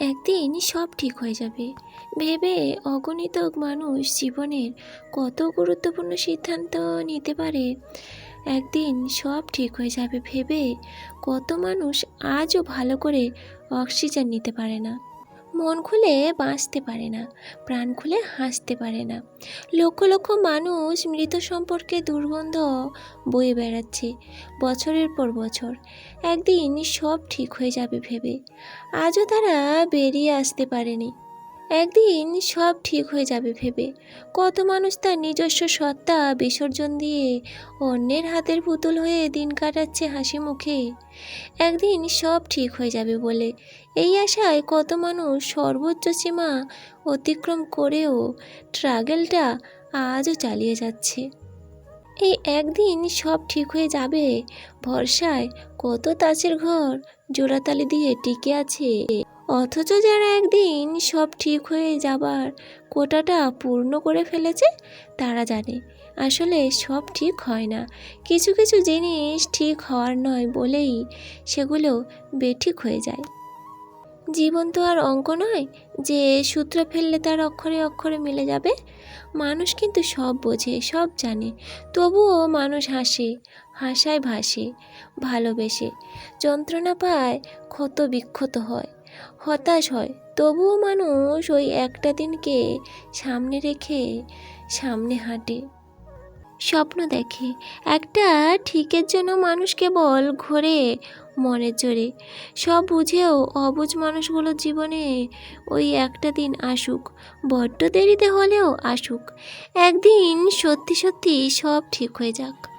একদিন সব ঠিক হয়ে যাবে। ভেবে অগণিত মানুষ জীবনের কত গুরুত্বপূর্ণ সিদ্ধান্ত নিতে পারে? একদিন সব ঠিক হয়ে যাবে, ভেবে কত মানুষ আজও ভালো করে অক্সিজেন নিতে পারে না। মন খুলে বাঁচতে পারে না, প্রাণ খুলে হাসতে পারে না। লক্ষ লক্ষ মানুষ মৃত সম্পর্কে দুর্গন্ধ বয়ে বেড়াচ্ছে বছরের পর বছর। একদিন সব ঠিক হয়ে যাবে ভেবে। আজও তারা বেরিয়ে আসতে পারেনি। একদিন সব ঠিক হয়ে যাবে ভেবে। কত মানুষ তার নিজস্ব সত্তা বিসর্জন দিয়ে অন্যের হাতের পুতুল হয়ে দিন কাটাচ্ছে হাসি মুখে। একদিন সব ঠিক হয়ে যাবে বলে। এই আশায় কত মানুষ সর্বোচ্চ সীমা অতিক্রম করেও ট্রাগেলটা আজও চালিয়ে যাচ্ছে। এই একদিন সব ঠিক হয়ে যাবে। ভরসায় কত তাসের ঘর জোড়াতালি দিয়ে টিকে আছে। অথচ যারা একদিন সব ঠিক হয়ে যাবার কোটাটা পূর্ণ করে ফেলেছে, তারা জানে আসলে সব ঠিক হয় না। কিছু কিছু জিনিস ঠিক হওয়ার নয় বলেই সেগুলো বেঠিক হয়ে যায়। জীবন তো আর অঙ্ক নয় যে সূত্র ফেললে তার অক্ষরে অক্ষরে মিলে যাবে। মানুষ কিন্তু সব বোঝে, সব জানে। তবুও মানুষ হাসে, হাসায় ভাসে, ভালোবেসে। যন্ত্রণা পায়, ক্ষত বিক্ষত হয়, হতাশ হয়। তবুও মানুষ ওই একটা দিনকে সামনে রেখে সামনে হাঁটে। স্বপ্ন দেখে। একটা ঠিকের জন্য মানুষ কেবল ঘোরে মনে জোরে। সব বুঝেও অবুঝ মানুষগুলো জীবনে ওই একটা দিন আসুক, বড্ড দেরিতে হলেও আসুক। একদিন সত্যি সত্যি সব ঠিক হয়ে যাক।